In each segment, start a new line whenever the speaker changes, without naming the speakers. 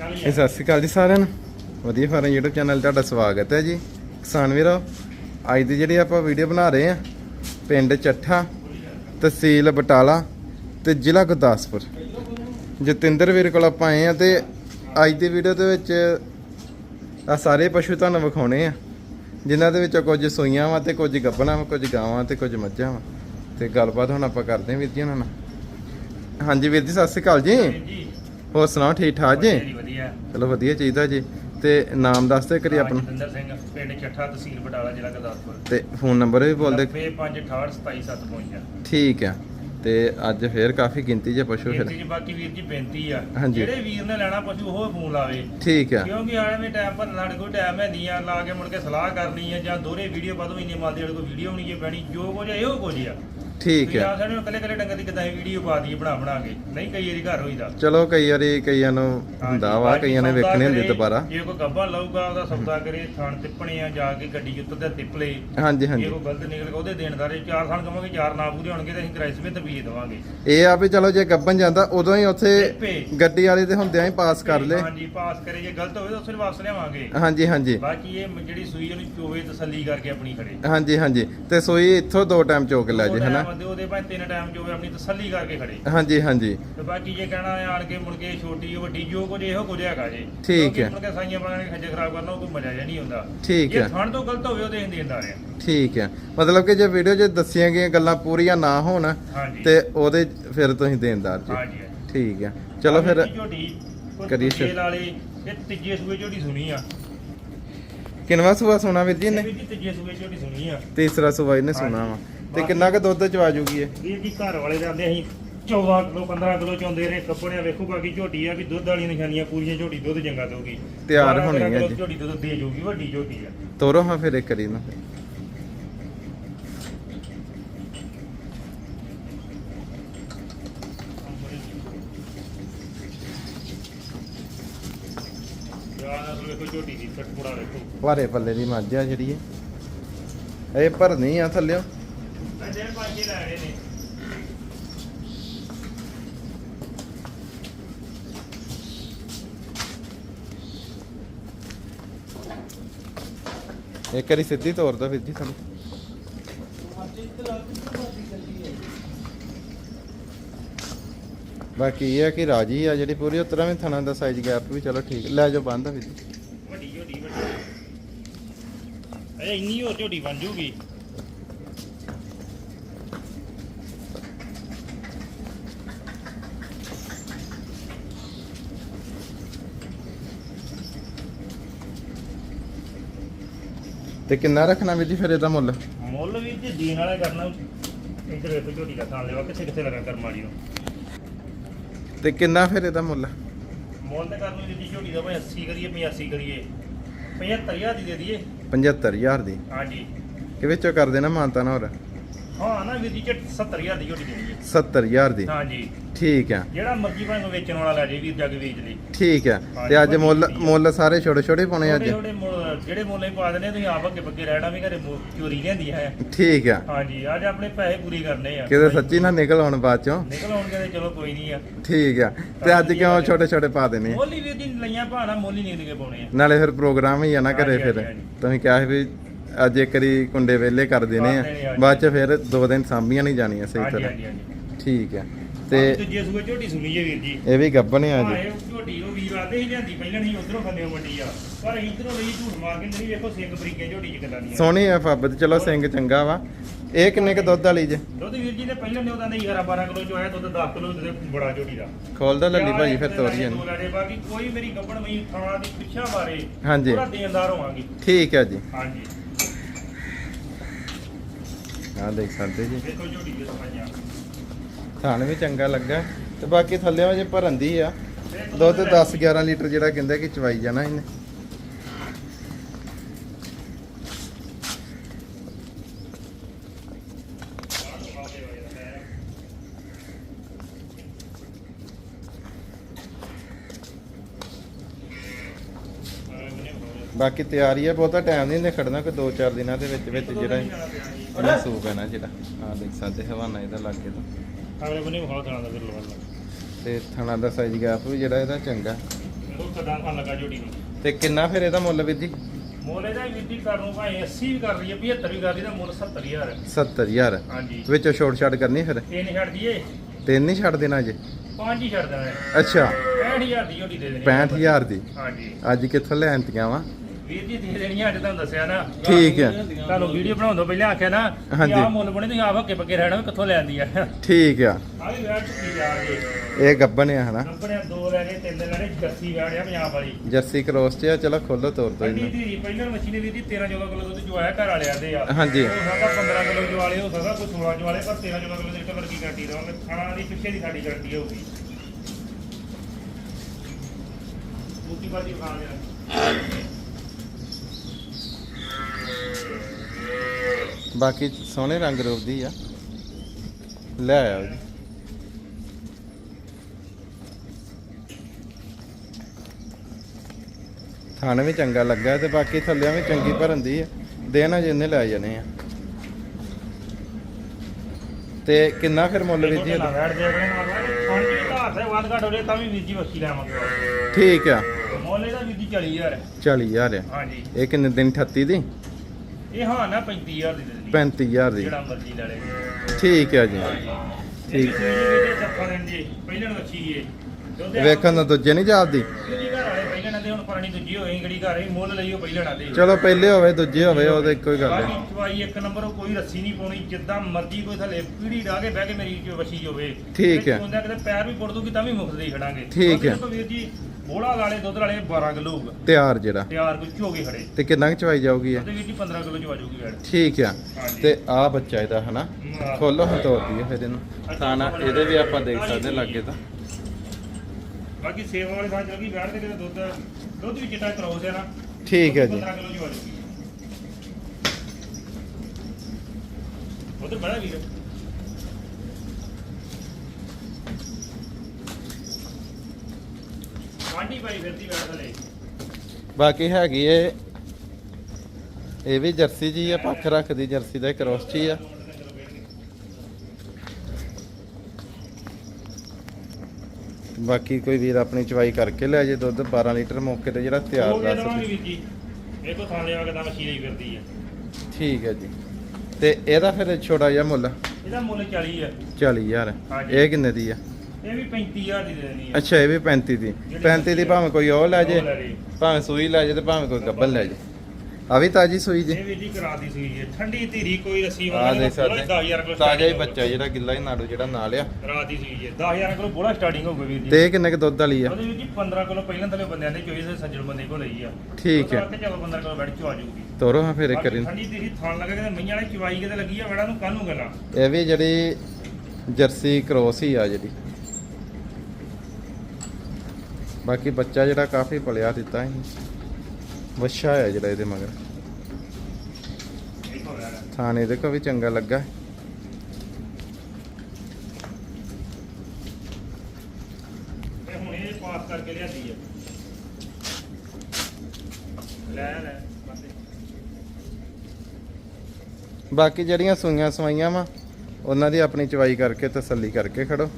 ਇਹ ਸਤਿ ਸ਼੍ਰੀ ਅਕਾਲ ਜੀ ਸਾਰਿਆਂ ਨੂੰ। ਵਧੀਆ ਫਾਰਮ YouTube ਚੈਨਲ ਤੁਹਾਡਾ ਸਵਾਗਤ ਹੈ ਜੀ। ਕਿਸਾਨ ਵੀਰੋ, ਅੱਜ ਦੀ ਜਿਹੜੀ ਆਪਾਂ ਵੀਡੀਓ ਬਣਾ ਰਹੇ ਆ ਪਿੰਡ ਚੱਠਾ, ਤਹਿਸੀਲ ਬਟਾਲਾ ਤੇ ਜ਼ਿਲ੍ਹਾ ਗੁਰਦਾਸਪੁਰ। ਜਤਿੰਦਰ ਵੀਰ ਕੋਲ ਆਪਾਂ ਆਏ ਆ ਤੇ ਅੱਜ ਦੀ ਵੀਡੀਓ ਦੇ ਵਿੱਚ ਆ ਸਾਰੇ ਪਸ਼ੂ ਤੁਹਾਨੂੰ ਵਿਖਾਉਣੇ ਆ। ਜਿਨ੍ਹਾਂ ਦੇ ਵਿੱਚੋਂ ਕੁਝ ਸੂਈਆਂ ਵਾ ਤੇ ਕੁਝ ਗੱਭਣਾ ਵਾ, ਕੁਝ ਗਾਵਾਂ ਤੇ ਕੁਝ ਮੱਝਾਂ ਵਾ। ਤੇ ਗੱਲਬਾਤ ਹੁਣ ਆਪਾਂ ਕਰਦੇ ਹਾਂ ਵੀਰ ਜੀ ਉਹਨਾਂ ਨਾਲ। ਹਾਂਜੀ ਵੀਰ ਜੀ, ਸਤਿ ਸ਼੍ਰੀ ਅਕਾਲ ਜੀ। ਹੋਰ ਸੁਣਾਓ ਠੀਕ ਠਾਕ ਜੀ?
ਜੀ ਵਧੀਆ।
ਚਲੋ ਵਧੀਆ ਚਾਹੀਦਾ ਜੀ। ਤੇ ਨਾਮ ਦੱਸ ਦਿਓ ਕਰੀ ਆਪਣਾ।
ਜਤਿੰਦਰ ਸਿੰਘ ਪਿੰਡ ਚੱਠਾ ਤਹਿਸੀਲ ਬਟਾਲਾ ਜ਼ਿਲ੍ਹਾ ਗੁਰਦਾਸਪੁਰ।
ਤੇ ਫੋਨ ਨੰਬਰ ਵੀ ਬੋਲ ਦੇ
9568277755
ਠੀਕ ਆ। ਤੇ ਅੱਜ ਫੇਰ ਕਾਫੀ ਗਿਣਤੀ 'ਚ ਪਸ਼ੂ ਫਿਰ।
ਜੀ ਬਾਕੀ ਵੀਰ ਜੀ ਬੇਨਤੀ ਆ। ਜਿਹੜੇ ਵੀਰ ਨੇ ਲੈਣਾ ਪਸ਼ੂ ਉਹ ਫੋਨ ਲਾਵੇ।
ਠੀਕ ਆ।
ਕਿਉਂਕਿ ਆਵੇਂ ਟਾਈਮ ਪਰ ਸਾਡੇ ਕੋਲ ਟਾਈਮ ਹੈ ਨਹੀਂ ਆ ਲਾ ਕੇ ਮੁੜ ਕੇ ਸਲਾਹ ਕਰਨੀ ਆ ਜਾਂ ਦੋਹਰੇ ਵੀਡੀਓ ਬਾਦੋਂ ਇੰਨੇ ਮਾਲਦੇ ਵਾਲੇ ਕੋਲ ਵੀਡੀਓ ਨਹੀਂ ਜੇ ਬਣੀ ਜੋ ਕੁਝ ਇਹੋ ਕੁਝ ਆ।
ਠੀਕ ਆ
ਆ ਸਾਡੇ ਕੱਲੇ ਕੱਲੇ ਡੰਗਰ ਦੀ ਕਿਦਾਂ ਵੀਡੀਓ ਪਾ ਦਈਏ ਬਣਾ ਬਣਾ ਕੇ ਨਹੀਂ ਕਈ ਵਾਰੀ ਘਰ ਹੋਈਦਾ।
ਚਲੋ ਕਈ ਵਾਰੀ ਕਈਆਂ ਨੂੰ ਹੁੰਦਾ ਵਾ ਕਈਆਂ ਨੇ ਵੇਖਣੇ ਹੁੰਦੇ ਦੁਬਾਰਾ।
ਜੇ ਕੋਈ ਗੱਭਾ ਲਊਗਾ ਉਹਦਾ ਸੌਦਾ ਕਰੇ ਥਾਣ ਟਿੱਪਣੇ ਆ ਜਾ ਕੇ ਗੱਡੀ ਉੱਤੇ ਤੇ ਟਿੱਪਲੇ।
ਹਾਂਜੀ
ਜੇ
ਹਾਂਜੀ।
ਕੋਈ ਗਲਤ ਨਿਕਲ ਗਿਆ ਉਹਦੇ ਦੇਣਦਾਰੇ ਚਾਰ ਥਾਣ ਕਵਾਂਗੇ ਚਾਰ ਨਾ ਪੂਰੇ ਹੋਣਗੇ ਤੇ ਅਸੀਂ ਕਿਰਾਏ ਸਮੇਤ ਰੁਪਈਏ ਦੇਵਾਂਗੇ।
ਇਹ ਆ ਵੀ ਚਲੋ ਜੇ ਗੱਬਨ ਜਾਂਦਾ ਉਦੋਂ ਹੀ ਉੱਥੇ
ਟਿੱਪੇ।
ਗੱਡੀ ਵਾਲੇ ਦੇ ਹੁੰਦਿਆਂ ਹੀ ਪਾਸ ਕਰ ਲੇ।
ਹਾਂਜੀ ਪਾਸ ਕਰੇ ਜੇ ਗਲਤ ਹੋਵੇ ਤਾਂ ਉਸੇ ਵਾਪਸ ਲਿਆਵਾਂਗੇ।
ਹਾਂਜੀ ਹਾਂਜੀ।
ਬਾਕੀ ਇਹ ਜਿਹੜੀ ਸੂਈ ਉਹਨੂੰ ਚੋਵੇ ਤਸੱਲੀ ਕਰਕੇ ਆਪਣੀ ਖੜੇ।
ਹਾਂਜੀ ਹਾਂਜੀ। ਤੇ ਸੋਈ ਇੱਥੋਂ ਦੋ ਟਾਈਮ ਚੋਕ ਲੈ ਜੇ ਹਨਾ?
ਉਹਦੇ ਉਹਦੇ ਭਾਵੇਂ ਤਿੰਨ ਟਾਈਮ ਚੋਵੇ ਆਪਣੀ ਤਸੱਲੀ ਕਰਕੇ ਖੜੇ।
ਹਾਂਜੀ ਹਾਂਜੀ।
ਤੇ ਬਾਕੀ ਜੇ ਕਹਿਣਾ ਆਣ ਕੇ ਮੁੜ ਕੇ ਛੋਟੀ ਵੱਡੀ ਜੋ ਕੁਝ ਇਹੋ ਕੁਝ ਹੈਗਾ ਜੀ।
ਠੀਕ ਹੈ।
ਮੁੜ ਕੇ ਸਾਈਆਂ ਬਣਾ ਕੇ ਖੱਜੇ ਖਰਾਬ ਕਰਨਾ ਉਹ ਕੋਈ ਮਜ਼ਾ ਜਿਹਾ ਨਹੀਂ ਹੁੰਦਾ।
ਠੀਕ
ਜੇ
ਹੈ।
ਥਣ ਤੋਂ ਗਲਤ ਹੋਵੇ ਉਹਦੇ ਅਸੀਂ ਦੇਣਦਾਰ ਆ
ਠੀਕ ਹੈ। ਮਤਲਬ ਕਿ ਜੇ ਵੀਡੀਓ 'ਚ ਦੱਸੀਆਂ ਗਈਆਂ ਗੱਲਾਂ ਪੂਰੀਆਂ ਨਾ ਹੋਣ
ਹਾਂਜੀ।
ਤੇ ਉਹਦੇ ਫਿਰ ਤੁਸੀਂ ਦੇਣਦਾਰ ਜੀ।
ਹਾਂਜੀ।
ਠੀਕ ਹੈ। ਚਲੋ ਫਿਰ
ਝੋਟੀ
ਕਰੀਏ ਸ਼ੁਰੂ।
ਵਾਲੇ ਇਹ ਤੀਜੇ ਸੂਏ ਝੋਟੀ ਸੁਣੀ ਆ।
ਕਿੰਨਵਾ ਸੂਆ ਸੋਨਾ ਵੀਰ ਜੀ
ਇਹ
ਨੇ
ਵੀ ਜੀ ਤੀਜੇ ਸੂਏ ਝੋਟੀ ਸੁਣੀ ਆ।
ਤੀਸਰਾ ਸੂਆ ਇਹਨੇ ਸੁਣਾ ਵਾ। ਤੇ ਕਿੰਨਾ ਕੁ ਦੁੱਧ ਚਵਾ ਜੂਗੀ ਇਹ?
ਇਹ ਜੀ ਘਰ ਵਾਲੇ ਦੇ ਆਂਦੇ ਅਸੀਂ 14 ਕਿਲੋ 15 ਕਿਲੋ ਚੋਂਦੇ ਰਹੇ ਕੱਪੜਿਆ ਵੇਖੋ ਬਾਕੀ ਝੋਟੀ ਆ ਵੀ ਦੁੱਧ ਵਾਲੀਆਂ ਨਿਸ਼ਾਨੀਆਂ ਪੂਰੀਆਂ ਝੋਟੀ ਦੁੱਧ ਚੰਗਾ ਦੇਊਗੀ।
ਤਿਆਰ
12
ਹੋਣੀ ਹੈ
ਕਿਲੋ
ਜੀ।
ਝੋਟੀ ਦੁੱਧ ਦੇ ਜਾਊਗੀ ਵੱਡੀ ਝੋਟੀ ਆ।
ਤੋਰੋ ਹਾਂ ਫਿਰ ਇੱਕ ਕਰੀ ਨਾ।
ਯਾਰ ਅਸਲ ਵੇਖੋ ਝੋਟੀ ਦੀ ਸਟਪੜਾ ਵੇਖੋ।
ਵਾਰੇ ਪੱਲੇ ਦੀ ਮੱਝ ਆ ਜਿਹੜੀ ਇਹ। ਇਹ ਭਰਨੀ ਆ ਥੱਲਿਓ।
ਪਾਜੀ ਨੇ।
ਇੱਕ ਵਾਰੀ ਸਿੱਧੀ ਤੋਰ ਦੋ ਵੀਰ ਜੀ ਤੁਹਾਨੂੰ ਬਾਕੀ ਇਹ ਹੈ ਕਿ ਰਾਜੀ ਆ ਜਿਹੜੀ ਪੂਰੀ ਉਤਰਾ ਵੀ ਥਣਾ ਦਾ ਸਾਈਜ਼ ਗੈਪ ਵੀ ਚਲੋ ਠੀਕ। ਲੈ ਜਾਓ ਬੰਦ ਆ ਜੀ।
ਵੱਡੀ ਝੋਟੀ ਵੱਡੀ। ਇਹ ਇੰਨੀ ਹੋਰ ਝੋਟੀ ਬਣ ਜੂਗੀ।
ਤੇ ਕਿੰਨਾ ਰੱਖਣਾ ਵੀਰ ਜੀ ਫਿਰ ਇਹਦਾ ਮੁੱਲ?
ਮੁੱਲ ਵੀ ਤੇ ਦੀਨ ਵਾਲਾ ਕਰਨਾ ਇੱਧਰ ਵੇਖੋ ਝੋਟੀ ਦਾ ਥਾਂ ਲੈਵਾ ਕਿੱਥੇ ਕਿੱਥੇ ਲਗਾ ਕਰਮ ਵਾਲੀ ਨੂੰ।
ਤੇ ਕਿੰਨਾ ਫਿਰ ਇਹਦਾ ਮੁੱਲ?
ਮੁੱਲ ਤੇ ਕਰਨ ਜੀ ਝੋਟੀ ਦਾ ਭਾਵੇਂ 80 ਕਰੀਏ 85 ਕਰੀਏ। 75000 ਦੀ ਦੇ ਦਈਏ।
75000 ਦੀ।
ਹਾਂਜੀ।
ਕਿ ਵਿੱਚੋਂ ਕਰ ਦੇਣਾ ਮਾਨਤਾ ਨਾ ਹੋਰ?
ਹਾਂ ਨਾ ਵੀਰ ਜੀ ਚ 70000 ਦੀ ਝੋਟੀ ਦੇਣੀ ਹੈ
70000 ਦੀ।
ਹਾਂਜੀ।
ਠੀਕ ਆ।
ਜਿਹੜਾ ਮਰਜ਼ੀ ਭਾਵੇਂ ਵੇਚਣ ਵਾਲਾ ਲੈ ਜੇ ਵੀਰ ਜਾ ਕੇ ਵੇਚ ਲਈ
ਠੀਕ ਆ। ਤੇ ਅੱਜ ਮੁੱਲ ਮੁੱਲ ਸਾਰੇ ਛੋਟੇ ਛੋਟੇ ਪਾਉਣੇ ਅੱਜ?
ਛੋਟੇ ਜਿਹੜੇ ਮੁੱਲ ਹੀ ਪਾ ਦਿੰਦੇ ਤੁਸੀਂ ਆਪ ਅੱਗੇ ਪੱਕੇ ਰਹਿਣਾ ਵੀ ਘਰੇ ਮੁ- ਚੋਰੀ ਲਿਆਂਦੀ ਹੈ।
ਠੀਕ ਆ।
ਹਾਂਜੀ ਅੱਜ ਆਪਣੇ ਪੈਸੇ ਪੂਰੇ ਕਰਨੇ ਆ।
ਕਿਤੇ ਸੱਚੀ ਨਾ ਨਿਕਲ ਆਉਣ ਬਾਅਦ ਚੋਂ।
ਨਿਕਲ ਆਉਣਗੇ ਤੇ ਚਲੋ ਕੋਈ ਨਹੀਂ ਆ।
ਠੀਕ ਆ। ਤੇ ਅੱਜ ਕਿਉਂ ਛੋਟੇ ਛੋਟੇ ਪਾ ਦੇਣੇ ਆ?
ਮੁੱਲ ਵੀਰ ਜੀ ਲਈਆਂ ਭਾਣਾ ਮੁੱਲ ਹੀ ਨਿਕਲ ਕੇ ਪਾਉਣੇ ਆ।
ਨਾਲੇ ਫਿਰ ਪ੍ਰੋਗਰਾਮ ਹੀ ਆ ਨਾ ਘਰੇ ਫਿਰ। ਤੁਸੀਂ ਕਿਹਾ ਸੀ ਵੀ ਅੱਜ ਇੱਕ ਵਾਰੀ ਕੁੰਡੇ ਵੇਲੇ ਕਰ ਦੇਣੇ ਆ। ਬਾਅਦ ਚ ਫਿਰ ਦੋ ਦਿਨ ਸਾਂਭੀਆਂ ਨਹੀਂ ਜਾਣੀਆਂ ਸਹੀ
ਹਾਂਜੀ
ਤਰ੍ਹਾਂ।
ਹਾਂਜੀ ਹਾਂਜੀ।
ਠੀਕ ਆ।
ਤੇ ਦੂਜੇ ਸੂਏ ਝੋਟੀ ਸੁਣੀ ਜੇ ਵੀਰ ਜੀ।
ਇਹ ਵੀ ਗੱਬਣ ਆ
ਹਾਂ
ਜੀ
ਇਹ ਝੋਟੀ ਉਹ ਵੀਰ ਆਦੇ ਹੀ ਲਿਆਂਦੀ ਪਹਿਲਾਂ ਨਹੀਂ ਉਧਰੋਂ ਖੰਨੇ ਮੰਡੀ ਆ। ਪਰ ਇਧਰੋਂ ਲਈ ਝੂਠ ਮਾਰ ਕੇ ਨਹੀਂ ਵੇਖੋ ਸਿੰਘ ਬਰੀਕੇ ਝੋਟੀ ਚ ਕਿੱਦਾਂ ਦੀਆਂ।
ਸੋਹਣੀ ਆ ਫੱਬਤ ਚਲੋ ਸਿੰਘ ਚੰਗਾ ਵਾ। ਇਹ ਕਿੰਨੇ ਕ ਦੁੱਧ ਵਾਲੀ ਜੇ?
ਦੁੱਧ ਵੀਰ ਜੀ ਨੇ ਪਹਿਲਾਂ ਨੇ ਉਹਦਾ ਨਹੀਂ 11 12 ਕਿਲੋ ਚ ਆਇਆ ਦੁੱਧ 10 ਕਿਲੋ ਦੇ ਬੜਾ ਝੋਟੀ ਦਾ।
ਖੋਲਦਾ ਲੱਲੀ ਭਾਜੀ ਫਿਰ ਤੋਰੀ ਜਾਂਦੀ।
ਲੈ ਜੇ, ਬਾਕੀ ਕੋਈ ਮੇਰੀ ਗੱਬਣ ਮਈ ਥਾਣਾ ਦੀ ਪਿੱਛਾ ਬਾਰੇ
ਹਾਂਜੀ।
ਪੂਰਾ ਦੇਣਦਾਰ ਹੋਵਾਂਗੀ।
ਠੀਕ ਆ ਜੀ।
ਹਾਂਜੀ।
ਆਹ ਦੇਖ ਸਕਦੇ ਜੀ।
ਵੇਖੋ ਝੋਟੀ ਦੇ ਸਫਾਈਆਂ
ਥਾਣ ਵੀ ਚੰਗਾ ਲੱਗਾ। ਤੇ ਬਾਕੀ ਥੱਲੇ ਜੇ ਭਰਨ ਦੀ ਆ ਦੁੱਧ 10 11 ਲੀਟਰ ਜਿਹੜਾ ਕਹਿੰਦਾ ਕਿ ਚਵਾਈ ਜਾਣਾ ਇਹਨੇ। ਬਾਕੀ ਤਿਆਰੀ ਆ ਬਹੁਤਾ ਟਾਈਮ ਨਹੀਂ ਨੇ ਖੜਨਾ ਕੋਈ 2-4 ਦਿਨਾਂ ਦੇ ਵਿੱਚ ਵਿੱਚ ਜਿਹੜਾ ਸੂਪ ਹੈ ਨਾ ਜਿਹੜਾ। ਆਹ ਦੇਖ ਸਕਦੇ ਹਵਾਨਾ ਇਹਦਾ ਲੱਗੇ ਤੋਂ।
ਅਗਲੇ ਬੰਨੇ ਵਿਖਾਓ ਥਾਣਾ ਦਾ ਫਿਰ ਲਵਾਂਗਾ
ਤੇ ਥਣਾ ਦਾ ਸਾਈਜ਼ ਗੈਪ ਵੀ ਜਿਹੜਾ ਇਹਦਾ ਚੰਗਾ।
ਕਦਾਂ ਖਾਣ ਲੱਗਾ ਝੋਟੀ ਨੂੰ?
ਤੇ ਕਿੰਨਾ ਫਿਰ ਇਹਦਾ ਮੁੱਲ ਵੀਰ ਜੀ?
ਮੁੱਲ ਇਹਦਾ ਵੀ ਵੀਰ ਕਰ ਨੂੰ ਭਾਵੇਂ 80 ਵੀ ਕਰ ਲਈਏ 75 ਵੀ ਕਰ ਲਈਏ ਤਾਂ ਮੁੱਲ 70000 ਹੈ।
70000
ਹਾਂਜੀ।
ਵਿੱਚੋਂ ਛੋਟ ਛਾਟ ਕਰਨੀ ਫਿਰ?
ਤਿੰਨ ਛੱਡ ਦਈਏ।
ਤਿੰਨ ਹੀ ਛੱਡ ਦੇਣਾ ਜੇ?
ਪੰਜ ਹੀ ਛੱਡ ਦੇਣਾ ਹੈ।
ਅੱਛਾ।
65000 ਦੀ ਝੋਟੀ ਦੇ ਦੇਣੀ
65000 ਦੀ।
ਹਾਂਜੀ।
ਅੱਜ ਕਿੱਥੋਂ ਲੈ ਆਂਤੀਆਂ ਵਾ?
ਵੀਰ ਜੀ ਦੇ ਦੇਣੀ ਅੱਜ ਤੁਹਾਨੂੰ ਦੱਸਿਆ ਨਾ।
ਠੀਕ ਹੈ।
ਤੁਹਾਨੂੰ ਵੀਡੀਓ ਬਣਾਉਣ ਤੋਂ ਪਹਿਲਾਂ ਆਖਿਆ ਨਾ
ਹਾਂਜੀ।
ਕਿ ਆਹ ਮੁੱਲ ਬਣੇ ਤੁਸੀਂ ਆਪ ਹੱਕੇ ਪੱਕੇ ਰਹਿਣਾ ਵੀ ਕਿੱਥੋਂ ਲੈਂਦੀ ਆ।
ਠੀਕ ਆ।
ਆ ਵੀ ਵੈਟ ਚੁੱਕੀ ਜਾ ਰਹੀ
ਇਹ ਗੱਬਨ ਆ ਹਨਾ?
ਕੰਪਨੀਆਂ ਦੋ ਲੈ ਕੇ ਤਿੰਨ ਲੈ ਕੇ ਜੱਸੀ ਵੈਟ ਆ ਪੰਜਾਬ ਵਾਲੀ।
ਜਰਸੀ ਕ੍ਰੋਸ ਚ ਆ ਚਲੋ ਖੋਲੋ ਤੋਰ ਦੋ ਇਹਨੂੰ।
ਦੀ ਪਹਿਲਾਂ ਮੱਛੀ ਨੇ ਵੀ ਦੀ 13 14 ਕਿਲੋ ਦੁੱਧ ਚਵਾਇਆ ਘਰ ਵਾਲਿਆਂ ਦੇ ਆ।
ਹਾਂਜੀ।
ਉਹ ਸਾਡਾ 15 ਕਿਲੋ ਚਵਾਲੇ ਹੋ ਸਕਦਾ ਕੋਈ 16 ਚਵਾਲੇ ਪਰ 13 14 ਕਿਲੋ ਦੀ ਕਵਰ ਕੀ ਗਾਰੰਟੀ ਦਵਾਂਗੇ ਖਾਣਾ ਦੀ ਪਿੱਛੇ ਦੀ ਸਾਡੀ ਗਾਰੰਟੀ ਹੋਊਗੀ। ਬੂਟੀ ਬਾਦੀ ਖਾ ਲਿਆ।
ਬਾਕੀ ਸੋਹਣੇ ਰੰਗ ਰੂਪ ਦੀ ਆ। ਲੈ ਆਓ ਜੀ। ਥਾਣੇ ਵੀ ਚੰਗਾ ਲੱਗਾ ਤੇ ਬਾਕੀ ਥੱਲਿਆਂ ਵੀ ਚੰਗੀ ਭਰਨ ਦੀ ਆ। ਦੇਣਾ ਜਿੰਨੇ ਲੈ ਜਾਣੇ ਆ। ਤੇ ਕਿੰਨਾ ਫਿਰ ਮੁੱਲ ਵੀ ਜੀ ਇਹਦਾ?
ਵੈਟ ਦੇ ਆਪਣੇ ਨਾਲ? ਖਾਣ ਦੀ ਘਾਟ ਹੈ ਵੱਧ ਘੱਟ ਹੋ ਜੇ ਤਾਂ ਵੀ ਵੀਰ ਜੀ ਵਸੀ ਲੈਵਾਂਗੇ।
ਠੀਕ ਆ।
ਮੁੱਲ ਇਹਦਾ ਵੀਰ ਜੀ 40000 ਹੈ।
40000 ਆ।
ਹਾਂਜੀ।
ਇਹ ਕਿੰਨੇ ਦਿਨ 38 ਦੀ?
ਇਹ ਹਾਂ ਨਾ 35000 ਦੀ ਦੇ ਦੇਣੀ।
35000 ਦੀ।
ਜਿਹੜਾ ਮਰਜ਼ੀ ਲੈ ਲੈ
ਠੀਕ ਆ ਜੀ।
ਠੀਕ। ਹੈ ਪਹਿਲਣ ਵੱਛੀ ਏ
ਵੇਖਣ ਨੂੰ ਦੂਜੇ ਨਹੀਂ ਜਾਪਦੀ?
ਦੇ ਹੀ ਦੇ
ਚਲੋ ਪਹਿਲੇ ਹੋਵੇ ਦੂਜੇ ਹੋਵੇ ਉਹਦੇ ਇੱਕੋ ਹੀ ਗੱਲ ਹੈ।
ਚਵਾਈ ਇੱਕ ਨੰਬਰ ਉਹ ਕੋਈ ਰੱਸੀ ਨਹੀਂ ਪਾਉਣੀ ਜਿੱਦਾਂ ਮਰਜ਼ੀ ਕੋਈ ਥੱਲੇ ਪੀੜੀ ਢਾ ਕੇ ਬਹਿ ਕੇ ਮੇਰੀ ਵਛੀ ਹੋਵੇ।
ਠੀਕ ਹੈ।
ਉਹਦਾ ਕਿਤੇ ਪੈਰ ਵੀ ਪੁੱਟ ਦੂਗੀ ਤਾਂ ਵੀ ਮੁਕਤ ਦੇ ਹੀ ਖੜਾਂਗੇ।
ਠੀਕ ਹੈ।
ਵੀਰ ਜੀ ਬੋਲਾ ਵਾਲੇ ਦੁੱਧ ਵਾਲੇ 12 ਕਿਲੋ ਹੋਊਗਾ।
ਤਿਆਰ ਜਿਹੜਾ।
ਤਿਆਰ ਕੋਈ ਝੋਗੇ ਖੜੇ।
ਤੇ ਕਿੰਨਾ ਕੁ ਚਵਾਈ ਜਾਊਗੀ ਇਹ?
ਉਹਦੇ ਜੀ 15 ਕਿਲੋ ਚ ਆਜੂਗੀ ਵੈਟ
ਠੀਕ ਆ।
ਹਾਂਜੀ।
ਤੇ ਆ ਬੱਚਾ ਇਹਦਾ ਹਨਾ ਖੋਲੋ ਹਾਂ ਤੋਰ ਦਈਏ ਫਿਰ ਇਹਨੂੰ ਥਾਣਾ ਇਹਦੇ ਵੀ ਆਪਾਂ ਦੇਖ ਸਕਦੇ ਲੱਗੇ ਤਾਂ।
ਬਾਕੀ ਸੇਵਾ ਵਾਲੇ ਥਾਂ ਗਈ ਬੈਠ ਕੇ ਕਿਤੇ ਦੁੱਧ ਦੁੱਧ ਵੀ ਚਿੱਟਾ ਹੈ ਨਾ।
ਠੀਕ ਹੈ ਜੀ।
15 ਕਿਲੋ ਚ ਆਜੂਗੀ ਉਧਰ ਬੜਾ ਵੀਰ। ਫਿਰਦੀ ਬੈਠ
ਬਾਕੀ ਹੈਗੀ ਏ ਇਹ ਵੀ ਜਰਸੀ ਜੀ ਆ ਪੱਖ ਰੱਖਦੀ ਜਰਸੀ ਦਾ ਕ੍ਰੋਸ ਚ ਹੀ ਆ। ਬਾਕੀ ਕੋਈ ਵੀਰ ਆਪਣੀ ਚਵਾਈ ਕਰਕੇ ਲੈ ਜੇ ਦੁੱਧ 12 ਲੀਟਰ ਮੌਕੇ ਤੇ ਜਿਹੜਾ ਤਿਆਰ
ਹੋ ਗਿਆ
ਦੱਸ
ਦਵਾਂਗੇ
ਦੇ
ਵੀਰ ਜੀ। ਵੇਖੋ ਥਾਲੇ ਆ ਕੇ ਤਾਂ ਮਸ਼ੀਨ ਹੀ ਫਿਰਦੀ ਹੈ
ਠੀਕ ਹੈ ਜੀ। ਤੇ ਇਹਦਾ ਫਿਰ ਛੋਟਾ ਜਿਹਾ ਮੁੱਲ?
ਇਹਦਾ ਮੁੱਲ 40 ਹੈ
40000
ਹਾਂਜੀ।
ਇਹ ਕਿੰਨੇ ਦੀ ਆ?
ਇਹ ਵੀ 35000 ਦੀ ਦੇਣੀ ਹੈ
ਅੱਛਾ ਇਹ ਵੀ 35 ਦੀ। 35 ਦੀ ਭਾਵੇਂ ਕੋਈ ਉਹ ਲੈ ਜੇ। ਭਾਵੇਂ ਸੂਈ ਲੈ ਜੇ ਤੇ ਭਾਵੇਂ ਕੋਈ ਗੱਬਲ ਲੈ ਜੇ। ਆ ਵੀ ਤਾਜੀ ਸੂਈ ਜੀ।
ਇਹ ਵੀ ਜੀ ਕਰਾ ਦੀ ਸੀ ਇਹ ਠੰਡੀ ਧੀਰੀ ਕੋਈ ਰੱਸੀ ਵਾਲਾ
ਦੇਖ ਸਕਦੇ
10000 ਕਿਲੋ
ਤਾਜ਼ਾ ਹੀ ਬੱਚਾ ਜਿਹੜਾ ਗਿੱਲਾ ਹੀ ਨਾੜੂ ਜਿਹੜਾ ਨਾਲ ਆ।
ਰਾਤ ਦੀ ਸੀ ਇਹ 10000 ਕਿਲੋ ਬੋਲਾ ਸਟਾਰਟਿੰਗ ਹੋ ਗਈ ਵੀਰ ਜੀ।
ਤੇ ਇਹ ਕਿੰਨੇ ਕ ਦੁੱਧ ਵਾਲੀ ਆ?
ਉਹਦੇ ਵਿੱਚ ਜੀ 15 ਕਿਲੋ ਪਹਿਲਾਂ ਥਲੇ ਬੰਦਿਆਂ ਦੇ ਚੋਈ ਸੱਜਣ ਬੰਦੇ ਕੋਲ ਲਈ ਆ।
ਠੀਕ ਹੈ
ਉਹਦੇ ਬਾਅਦ ਤੇ ਚਲੋ 15 ਕਿਲੋ ਬੈਠ ਚ ਆ ਜਾਊਗੀ।
ਤੋਰੋ ਹਾਂ ਫਿਰ ਇੱਕ
ਬਾਕੀ
ਵਾਰੀ।
ਠੰਡੀ ਧੀਰੀ ਥਾਣ ਲੱਗਾ ਕਿਤੇ ਮਈਆਂ ਵਾਲੀ ਚਵਾਈ ਕਿਤੇ ਲੱਗੀ ਆ ਵੜਾ ਨੂੰ ਕਾਹਨੂੰ ਗੱਲਾਂ।
ਇਹ ਵੀ ਜਿਹੜੀ ਜਰਸੀ ਕ੍ਰੋਸ ਹੀ ਆ ਜਿਹੜੀ। ਬਾਕੀ ਬੱਚਾ ਜਿਹੜਾ ਕਾਫੀ ਪਲਿਆ ਦਿੱਤਾ ਹੈ ਵੱਛਾ ਹੈ ਜਿਹੜਾ ਇਹਦੇ ਮਗਰ।
ਦੇਖੋ
ਥਾਣੇ ਦੇ ਕੋ ਵੀ ਚੰਗਾ ਲੱਗਾ।
ਪਾਸ ਕਰਕੇ ਲਿਆਂਦੀ ਲੈ ਲੈ
ਬਾਕੀ ਜਿਹੜੀਆਂ ਸੂਈਆਂ ਸਵਾਈਆਂ ਵਾ ਉਹਨਾਂ ਦੀ ਆਪਣੀ ਚਵਾਈ ਕਰਕੇ ਤਸੱਲੀ ਕਰਕੇ ਖੜੋ।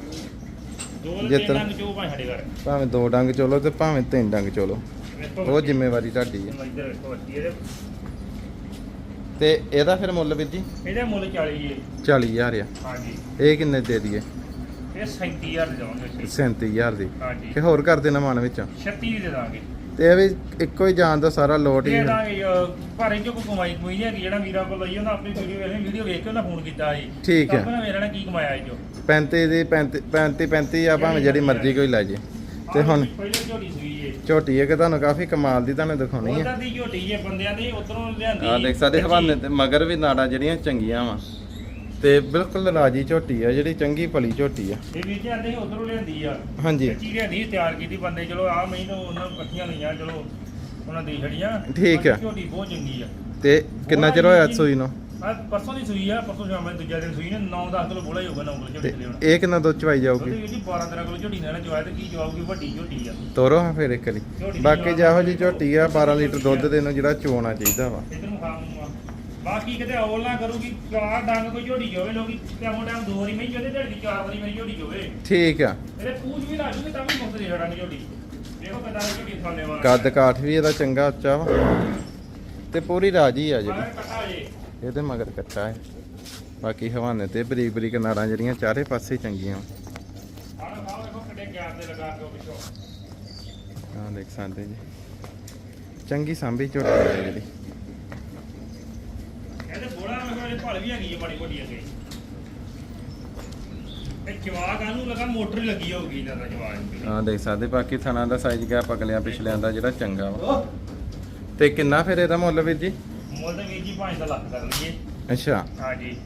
ਜਿੱਤਣ-
ਭਾਵੇਂ ਸਾਡੇ ਘਰ।
ਭਾਵੇਂ ਦੋ ਡੰਗ ਚੋਲੋ ਤੇ ਭਾਵੇਂ ਤਿੰਨ ਡੰਗ ਚੋਲੋ ਉਹ ਜ਼ਿੰਮੇਵਾਰੀ ਤੁਹਾਡੀ ਹੈ। ਤੇ ਇਹਦਾ ਫਿਰ ਮੁੱਲ ਵੀਰ ਜੀ?
ਇਹਦਾ ਮੁੱਲ 40 ਹੈ।
40000 ਆ।
ਹਾਂਜੀ।
ਇਹ ਕਿੰਨੇ ਦੇ ਦਈਏ?
ਇਹ 37000 ਦੇ ਅਸੀਂ।
37000 ਦੀ।
ਹਾਂਜੀ।
ਕਿ ਹੋਰ ਕਰ ਦੇਣਾ ਮਨ ਵਿੱਚ?
36 ਦੇ ਦਾਂਗੇ।
ਤੇ ਇਹ ਵੀ ਇੱਕੋ ਹੀ ਜਾਣ ਦਾ ਸਾਰਾ ਲੋਟ ਹੀ
ਇਹ ਪਰ ਇਹ ਜੋ ਕੋਈ ਕਮਾਈ ਕਮਾਈ ਨਹੀਂ ਹੈਗੀ ਜਿਹੜਾ ਵੀਰਾਂ ਕੋਲ ਲਈ ਉਹਨਾਂ ਆਪਣੀ ਵੀਡੀਓ ਵੇਖ ਵੀਡੀਓ ਵੇਖ ਕੇ ਉਹਨਾਂ ਫੋਨ ਕੀਤਾ ਸੀ।
ਠੀਕ ਹੈ।
ਤਾਂ ਮੇਰਾ ਨੇ ਕੀ ਕਮਾਇਆ ਇਹ ਜੋ?
35 ਦੀ 35 35 35 ਆ ਭਾਵੇਂ ਜਿਹੜੀ ਮਰਜ਼ੀ ਕੋਈ ਲੈ ਜੇ। ਤੇ ਹੁਣ
ਪਹਿਲੇ ਝੋਟੀ ਸੂਈ ਏ
ਝੋਟੀ ਹੈ ਕਿ ਤੁਹਾਨੂੰ ਕਾਫੀ ਕਮਾਲ ਦੀ ਤੁਹਾਨੂੰ ਦਿਖਾਉਣੀ
ਉਹਦਾ
ਹੈ
ਦੀ ਝੋਟੀ ਜੇ ਬੰਦਿਆਂ ਦੀ ਉਧਰੋਂ ਲਿਆਂਦੀ
ਆ ਦੇਖ ਸਕਦੇ ਹਵਾਨੇ ਤੇ ਮਗਰ ਵੀ ਨਾੜਾਂ ਜਿਹੜੀਆਂ ਚੰਗੀਆਂ ਵਾ। ਤੇ ਬਿਲਕੁਲ ਰਾਜੀ ਝੋਟੀ ਆ ਜਿਹੜੀ ਚੰਗੀ ਭਲੀ ਝੋਟੀ ਆ।
ਇਹ ਵੀ ਜਾਂਦੇ ਉਧਰੋਂ ਲਿਆਂਦੀ ਆ।
ਹਾਂਜੀ।
ਕੱਚੀ ਲਿਆਂਦੀ ਤਿਆਰ ਕੀਤੀ ਬੰਦੇ ਚਲੋ ਆ ਮਹੀਂ ਨੂੰ ਉਹਨਾਂ ਨੂੰ ਇਕੱਠੀਆਂ ਲਈਆਂ ਚਲੋ ਉਹਨਾਂ ਦੀ ਛੜੀਆਂ।
ਠੀਕ ਆ।
ਝੋਟੀ ਬਹੁਤ ਚੰਗੀ ਆ।
ਤੇ ਕਿੰਨਾ ਚਿਰ ਹੋਇਆ ਸੂਈ ਨੂੰ?
ਆ ਪਰਸੋਂ ਦੀ ਸੂਈ ਆ ਪਰਸੋਂ ਸ਼ਾਮ ਨੂੰ ਦੂਜਾ ਦਿਨ ਸੂਈ ਨੇ 9-10 ਕਿਲੋ ਬੋਲਾ ਹੀ ਹੋਊਗਾ 9 ਕਿਲੋ ਝੋਟੀ
ਤੇ
ਹੁਣ
ਇਹ ਕਿੰਨਾ ਦੁੱਧ ਚਵਾਈ
ਉਹਦੇ
ਜਾਊਗੀ
ਵਿੱਚ ਜੀ 12-13 ਕਿਲੋ ਝੋਟੀ ਨਾਲ ਜਵਾਏ ਤੇ ਕੀ ਜਵਾਬਗੀ ਵੱਡੀ ਝੋਟੀ ਆ।
ਤੋਰੋ ਹਾਂ ਫਿਰ ਇੱਕ ਵਾਰੀ। ਬਾਕੀ ਜਿਹੋ ਜੀ ਝੋਟੀ ਆ 12 ਲੀਟਰ ਦੁੱਧ ਦੇ ਨੂੰ ਜਿਹੜਾ ਚੋਣਾ ਚਾਹੀਦਾ ਵਾ।
ਇਧਰ ਨੂੰ ਨੂੰ ਆ ਬਾਕੀ ਕਿਤੇ ਔਲ ਨਾ ਕਰੂਗੀ ਚਾਰ ਡੰਗ ਕੋਈ ਝੋਟੀ ਜਾਵੇ ਲੋਕੀ ਟਾਈਮ ਟਾਈਮ ਦੋ ਵਾਰੀ ਮੈਂ ਜਦੇ ਝੜੀ ਚਾਰ ਵਾਰੀ ਮੇਰੀ ਝੋਟੀ ਜਾਵੇ
ਠੀਕ ਆ।
ਇਹਦੇ ਪੂਛ ਵੀ ਲਾ ਜੂਗੇ ਤਾਂ ਵੀ ਮੁਕਤ ਦੇ ਛੜਾਂਗੇ ਝੋਟੀ। ਦੇਖੋ ਕਿਦਾਂ ਝੋਟੀ ਥਾਲੇ ਵਾਲਾ।
ਕੱਦ ਕਾਠ ਵੀ ਇਹਦਾ ਚੰਗਾ ਉੱਚਾ ਵਾ। ਤੇ ਪੂਰੀ ਰਾਜੀ ਆ ਜਿਹੜੀ।
ਮਗਰ ਕੱਟਾ ਜੇ।
ਇਹਦੇ ਮਗਰ ਕੱਟਾ ਹੈ। ਬਾਕੀ ਹਵਾਨੇ ਤੇ ਬਰੀਕ ਬਰੀਕ ਨਾੜਾਂ ਜਿਹੜੀਆਂ ਚਾਰੇ ਪਾਸੇ ਚੰਗੀਆਂ ਆ ਦੇਖ ਸਕਦੇ ਜੀ। ਚੰਗੀ ਸਾਂਭੀ ਝੋਟੀ ਹੈ ਜਿਹੜੀ।
ਇਹਦੇ ਬੋੜਾ ਮੈਂ ਕਿਹਾ ਭਲ ਵੀ ਹੈਗੀ ਹੈ ਮਾੜੀ ਮੋਟੀ ਅੱਗੇ। ਇਹ ਜਵਾਕ ਆਨੂੰ ਲਗਾ ਮੋਟਰ ਹੀ ਲੱਗੀ ਹੋਊਗੀ ਇਹਨਾਂ ਦਾ ਜਵਾਕ।
ਆ ਦੇਖ ਸਕਦੇ ਬਾਕੀ ਥਣਾ ਦਾ ਸਾਈਜ਼ ਗੈਪ ਅਗਲਿਆਂ ਪਿਛਲਿਆਂ ਦਾ ਜਿਹੜਾ ਚੰਗਾ ਵਾ। ਤੇ ਕਿੰਨਾ ਫਿਰ ਇਹਦਾ ਮੁੱਲ ਵੀਰ ਜੀ?
ਮੁੱਲ ਤਾਂ ਵੀਰ ਜੀ 5 ਦਾ ਲੱਖ ਕਰ ਲਈਏ।
ਅੱਛਾ।
ਹਾਂਜੀ।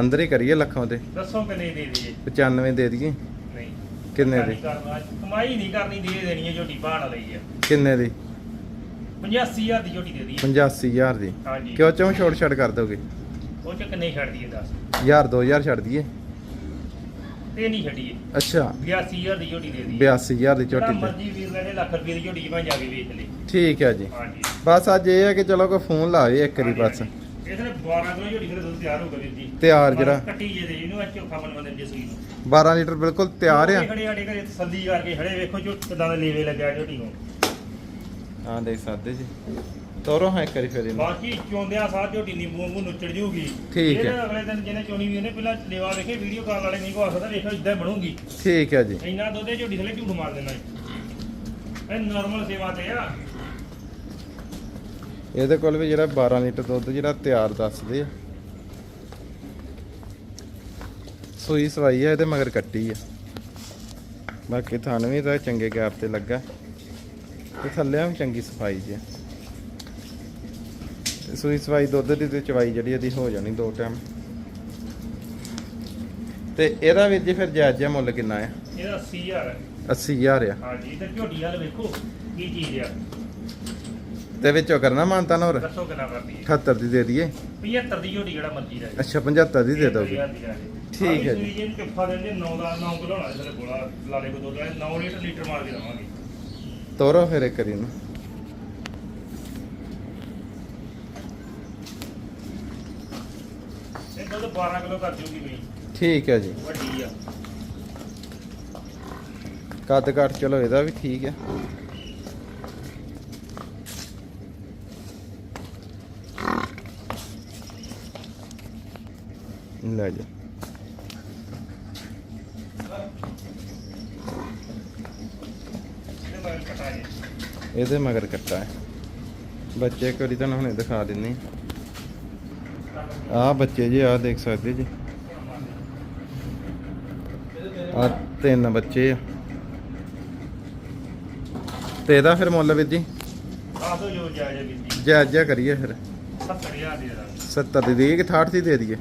ਅੰਦਰ ਹੀ ਕਰੀਏ ਲੱਖਾਂ ਤੇ?
ਦੱਸੋ ਕਿੰਨੇ ਦੇ ਦਈਏ।
95 ਦੇ ਦਈਏ।
ਨਹੀਂ।
ਕਿੰਨੇ
ਧੱਕਾ
ਦੀ?
ਨਹੀਂ ਕਰਨਾ, ਕਮਾਈ ਨਹੀਂ ਕਰਨੀ ਦੇ ਦੇਣੀ ਹੈ ਝੋਟੀ ਬਾਣ ਲਈ ਹੈ
ਕਿੰਨੇ ਦੀ?
85000 ਦੀ ਝੋਟੀ ਦੇ ਦਈਏ।
85000 ਦੀ।
ਹਾਂਜੀ।
ਕਿਉਂ ਚੋਂ ਛੋੜ ਛੱਡ ਕਰ ਦੋਗੇ?
ਉਹ ਚ ਕਿੰਨੇ ਛੱਡ ਦਈਏ ਦੱਸ
1000 2000 ਛੱਡ ਦਈਏ।
ਤੇ ਨਹੀਂ ਛੱਡੀਏ।
ਅੱਛਾ।
82000 ਦੀ ਝੋਟੀ ਦੇ ਦਈਏ।
82000 ਦੀ ਝੋਟੀ
ਮਰਜ਼ੀ ਵੀਰ ਲੈਣੇ ਲੱਖ ਰੁਪਏ ਦੀ ਝੋਟੀ ਭਾਂ ਜਾ ਕੇ ਵੇਚ ਲਈ
ਠੀਕ ਹੈ ਜੀ।
ਹਾਂਜੀ।
ਬਸ ਅੱਜ ਇਹ ਹੈ ਕਿ ਚਲੋ ਕੋਈ ਫੋਨ ਲਾਵੇ ਇੱਕ ਵਾਰੀ ਬਸ।
ਇਹ ਸਿਰ 12 ਕਿਲੋ ਝੋਟੀ ਦੇ ਦੁੱਧ ਤਿਆਰ ਹੋ ਗਿਆ ਵੀਰ ਜੀ
ਤਿਆਰ ਜਿਹੜਾ।
ਕੱਟੀ ਜੇ ਦੇ ਇਹਨੂੰ ਅੱਜ ਚੋਖਾ ਮਨ ਬੰਦੇ ਜੇ ਸੂਈ ਨੂੰ
12 ਲੀਟਰ ਬਿਲਕੁਲ ਤਿਆਰ ਆ।
ਖੜੇ ਸਾਡੇ ਘਰੇ ਤਸੱਲੀ ਕਰਕੇ ਖੜੇ। ਵੇਖੋ ਜੋ ਕਿਦਾਂ ਦਾ ਲੇਵੇ ਲੱਗਿਆ ਝੋਟੀ ਨੂੰ।
ਹਾਂ ਦੇਖ ਸਕਦੇ ਜੀ। ਤੋਰੋ ਹਾਂ ਇੱਕ ਵਾਰੀ ਫਿਰ ਇਹਨੂੰ।
ਬਾਕੀ ਚੋਂਦਿਆਂ ਸਾਹ ਝੋਟੀ ਨੀਂਬੂ ਵਾਂਗੂ ਨੁੱਚੜ ਜੂਗੀ।
ਠੀਕ ਹੈ।
ਇਹਦੇ ਅਗਲੇ ਦਿਨ ਜਿਹਨੇ ਚੋਣੀ ਵੀ ਉਹਨੇ ਪਹਿਲਾਂ ਲੇਵਾ ਵੇਖੇ ਵੀਡੀਓ ਕਾਲ ਵਾਲੇ ਨਹੀਂ ਕੋ ਸਕਦਾ ਵੇਖੋ ਇਦਾਂ ਬਣੂਗੀ।
ਠੀਕ ਹੈ ਜੀ।
ਇੰਨਾ ਦੁੱਧ ਇਹ ਝੋਟੀ ਥਲੇ ਝੂਠ ਮਾਰ ਦੇਣਾ ਇਹ ਨਾਰਮਲ ਸੇਵਾ ਤੇ ਆ।
ਇਹਦੇ ਕੋਲ ਵੀ ਜਿਹੜਾ 12 ਲੀਟਰ ਦੁੱਧ ਜਿਹੜਾ ਤਿਆਰ ਦੱਸਦੇ ਆ। ਸੂਈ ਸਵਾਈ ਆ ਇਹਦੇ ਮਗਰ ਕੱਟੀ ਆ। ਬਾਕੀ ਥਣ ਵੀ ਤਾਂ ਚੰਗੇ ਗੈਪ ਤੇ ਲੱਗਾ। ਤੇ ਥੱਲੇ ਵੀ ਚੰਗੀ ਸਫ਼ਾਈ ਜੀ। ਤੇ ਸੂਈ ਸਵਾਈ ਦੁੱਧ ਦੀ ਤੇ ਚਵਾਈ ਜਿਹੜੀ ਇਹਦੀ ਹੋ ਜਾਣੀ ਦੋ ਟਾਈਮ ਤੇ ਇਹਦਾ ਵੀਰ ਜੀ ਫਿਰ ਜਾਇਜ਼ ਮੁੱਲ ਕਿੰਨਾ ਆ?
ਇਹਦਾ 80000 ਹੈ
80000 ਆ।
ਹਾਂਜੀ ਤੇ ਝੋਟੀ ਵਾਲ ਵੇਖੋ ਕੀ ਚੀਜ਼ ਆ।
ਤੇ ਵਿੱਚੋਂ ਕਰਨਾ ਮਾਨਤਾ ਹੋਰ
ਦੱਸੋ ਕਿੰਨਾ ਕਰਦੀ ਹੈ
78 ਦੀ ਦੇ ਦਈਏ?
75 ਦੀ ਝੋਟੀ ਜਿਹੜਾ ਮਰਜ਼ੀ ਰਹੇ
ਅੱਛਾ 75 ਦੀ ਦੇ ਦੋਗੇ
ਠੀਕ
ਠੀਕ ਹੈ ਜੀ।
ਜੀ ਜੀ ਚੁੱਫਾ ਦੇ 9 ਦਾ 9 ਕਿਲੋ ਹੋਣਾ ਇਹਦੇ ਕੋਲ ਲਾਲੇ ਕੋ ਦੁੱਧ 9 ਲੀਟਰ ਲੀਟਰ ਮਾਰ ਕੇ ਦਵਾਂਗੇ।
ਤੋਰੋ ਫਿਰ ਇੱਕ ਵਾਰੀ ਨੂੰ।
ਇਹ ਦੁੱਧ 12 ਕਿਲੋ ਕਰ ਜੂਗੀ ਬਈ
ਠੀਕ ਹੈ ਜੀ।
ਵੱਡੀ ਆ।
ਕੱਦ ਕੱਟ ਚਲੋ ਇਹਦਾ ਵੀ ਠੀਕ ਹੈ। ਲੈ ਜਾ
ਇਹਦੇ ਮਗਰ ਕਟਾ ਜੇ
ਇਹਦੇ ਮਗਰ ਕੱਟਾ ਹੈ। ਬੱਚੇ ਇੱਕ ਵਾਰੀ ਤੁਹਾਨੂੰ ਹੁਣੇ ਦਿਖਾ ਦਿੰਨੇ। ਆ ਬੱਚੇ ਜੀ ਆ ਦੇਖ ਸਕਦੇ ਜੀ। ਆ ਤਿੰਨ ਬੱਚੇ ਆ। ਤੇ ਇਹਦਾ ਫਿਰ ਮੁੱਲ ਵੀਰ ਜੀ?
ਆ ਦੋ ਜੋ ਜਾਇਜ਼ ਵੀ ਜੀ।
ਜਾਇਜ਼ ਜਿਹਾ ਕਰੀਏ ਫਿਰ।
70000 ਦੀ ਦਾ
70 ਦੀ ਦੇਈਏ ਕਿ 68 ਦੀ ਦੇ ਦਈਏ।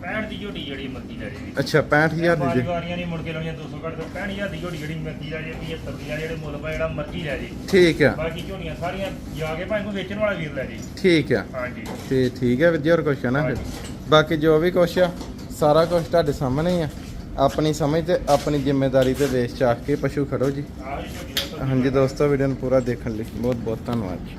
65 ਦੀ ਝੋਟੀ ਜਿਹੜੀ ਮਰਜ਼ੀ ਲੈ ਜੇ।
ਅੱਛਾ 65000 ਦੀ ਜੀ।
ਵਾਰੀਆਂ ਨਹੀਂ ਮੁੜ ਕੇ ਲਾਉਣੀਆਂ 200 ਕੱਢ ਦੋ 65000 ਦੀ ਝੋਟੀ ਜਿਹੜੀ ਮਰਜ਼ੀ ਲੈ ਜੇ 75 ਦੀ ਆ ਜਿਹੜੇ ਮੁੱਲ ਪਾ ਜਿਹੜਾ ਮਰਜ਼ੀ ਲੈ ਜੇ।
ਠੀਕ ਆ।
ਬਾਕੀ ਝੋਟੀਆਂ ਸਾਰੀਆਂ ਜਾ ਕੇ ਭਾਵੇਂ ਕੋਈ ਵੇਚਣ ਵਾਲਾ ਵੀਰ ਲੈ ਜੇ।
ਠੀਕ ਆ।
ਹਾਂਜੀ।
ਤੇ ਠੀਕ ਵੀਰ ਜੀ ਹੋਰ ਕੁਛ ਹੈ ਨਾ ਫਿਰ? ਬਾਕੀ ਜੋ ਵੀ ਕੁਛ ਆ ਸਾਰਾ ਕੁਛ ਤੁਹਾਡੇ ਸਾਹਮਣੇ ਹੀ ਆ। ਆਪਣੀ ਸਮਝ ਤੇ ਆਪਣੀ ਜ਼ਿੰਮੇਵਾਰੀ ਤੇ ਵੇਚ ਚਾਖ ਕੇ ਪਸ਼ੂ ਖੜੋ ਜੀ। ਹਾਂਜੀ ਦੋਸਤੋ ਵੀਡੀਓ ਨੂੰ ਪੂਰਾ ਦੇਖਣ ਲਈ ਬਹੁਤ ਬਹੁਤ ਧੰਨਵਾਦ ਜੀ।